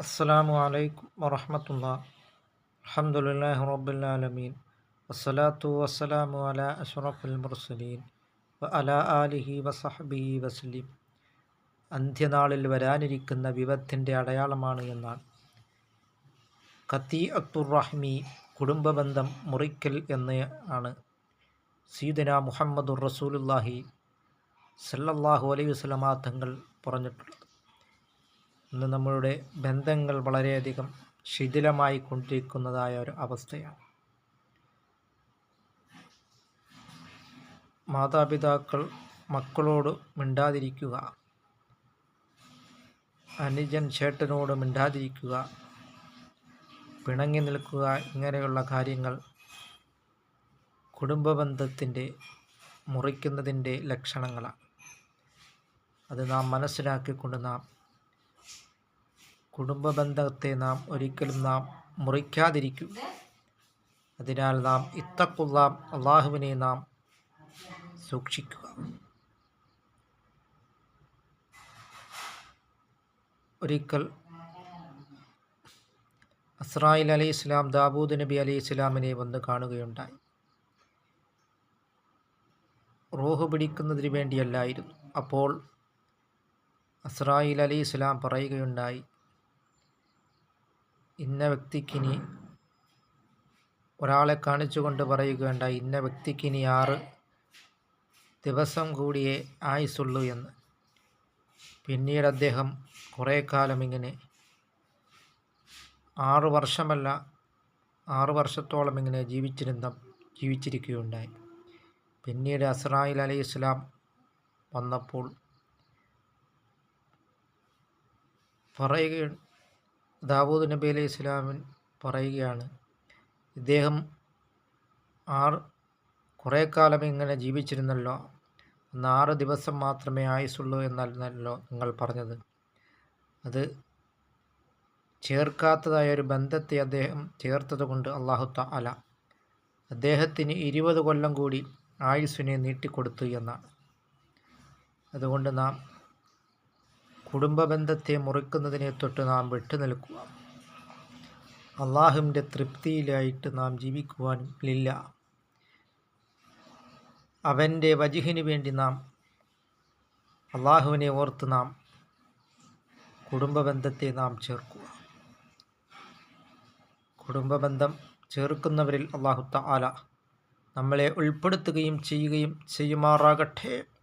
അസ്സലാമു അലൈക്കും വറഹമത്തുള്ള. അലഹമുല്ലാഹി റബ്ബുലാലമീൻ വസ്സലാത്തു വസ്സലാമു അല അഷറഫുൽ മുർസലീൻ. വ അല ആലിഹി വസഹബി വസ്ലിം. അന്ത്യനാളിൽ വരാനിരിക്കുന്ന വിപത്തിന്റെ അടയാളമാണ് എന്നാണ്. കത്തി അബ്ദുറഹ്മി കുടുംബബന്ധം മുറിക്കൽ എന്ന് ആണ്. സീദന മുഹമ്മദുർ റസൂലുല്ലാഹി സല്ലല്ലാഹു അലൈഹി വസ്ലമാ തങ്ങൾ പറഞ്ഞിട്ടുള്ളത്. ഇന്ന് നമ്മളുടെ ബന്ധങ്ങൾ വളരെയധികം ശിഥിലമായി കൊണ്ടിരിക്കുന്നതായ ഒരു അവസ്ഥയാണ്. മാതാപിതാക്കൾ മക്കളോട് മിണ്ടാതിരിക്കുക അനുജൻ ചേട്ടനോട് മിണ്ടാതിരിക്കുക പിണങ്ങി നിൽക്കുക ഇങ്ങനെയുള്ള കാര്യങ്ങൾ കുടുംബബന്ധത്തിന്റെ മുറിക്കുന്നതിന്റെ ലക്ഷണങ്ങളാണ്. അത് നാം മനസ്സിലാക്കിക്കൊണ്ട് നാം കുടുംബ ബന്ധത്തെ നാം ഒരിക്കലും നാം മുറിക്കാതിരിക്കും. അതിനാൽ നാം ഇത്തക്കുള്ള അള്ളാഹുവിനെ നാം സൂക്ഷിക്കുക. ഒരിക്കൽ അസ്രായിൽ അലി ഇസ്ലാം ദാബൂദ് നബി അലി ഇസ്ലാമിനെ വന്ന് കാണുകയുണ്ടായി. റോഹ് പിടിക്കുന്നതിന് വേണ്ടിയല്ലായിരുന്നു. അപ്പോൾ അസ്രായിൽ അലി ഇസ്ലാം പറയുകയുണ്ടായി ഇന്ന വ്യക്തിക്കിനി ഒരാളെ കാണിച്ചുകൊണ്ട് പറയുകയുണ്ട ഇന്ന വ്യക്തിക്കിനി ആറ് ദിവസം കൂടിയേ ആയുസുള്ളൂ എന്ന്. പിന്നീട് അദ്ദേഹം കുറേ കാലം ഇങ്ങനെ ആറ് വർഷമല്ല ആറ് വർഷത്തോളം ഇങ്ങനെ ജീവിച്ചിരുന്ന ജീവിച്ചിരിക്കുകയുണ്ടായി. പിന്നീട് അസ്രായിൽ അലി ഇസ്ലാം വന്നപ്പോൾ പറയുക ദാവൂദ് നബി അലൈഹി ഇസ്ലാമിൻ പറയുകയാണ് ഇദ്ദേഹം ആർ കുറേ കാലം ഇങ്ങനെ ജീവിച്ചിരുന്നല്ലോ അന്ന് ആറ് ദിവസം മാത്രമേ ആയുസുള്ളൂ എന്നല്ലോ നിങ്ങൾ പറഞ്ഞത്. അത് ചേർക്കാത്തതായ ഒരു ബന്ധത്തെ അദ്ദേഹം ചേർത്തത് കൊണ്ട് അള്ളാഹു അല അദ്ദേഹത്തിന് ഇരുപത് കൊല്ലം കൂടി ആയുസ്സിനെ നീട്ടിക്കൊടുത്തു എന്നാണ്. അതുകൊണ്ട് നാം കുടുംബബന്ധത്തെ മുറിക്കുന്നതിനെ തൊട്ട് നാം വിട്ടുനിൽക്കുക അള്ളാഹുവിന്റെ തൃപ്തിയിലായിട്ട് നാം ജീവിക്കുവാനും ഇല്ല. അവന്റെ വജിഹിന് വേണ്ടി നാം അള്ളാഹുവിനെ ഓർത്ത് നാം കുടുംബബന്ധത്തെ നാം ചേർക്കുക. കുടുംബബന്ധം ചേർക്കുന്നവരിൽ അള്ളാഹു ആല നമ്മളെ ഉൾപ്പെടുത്തുകയും ചെയ്യുകയും ചെയ്യുമാറാകട്ടെ.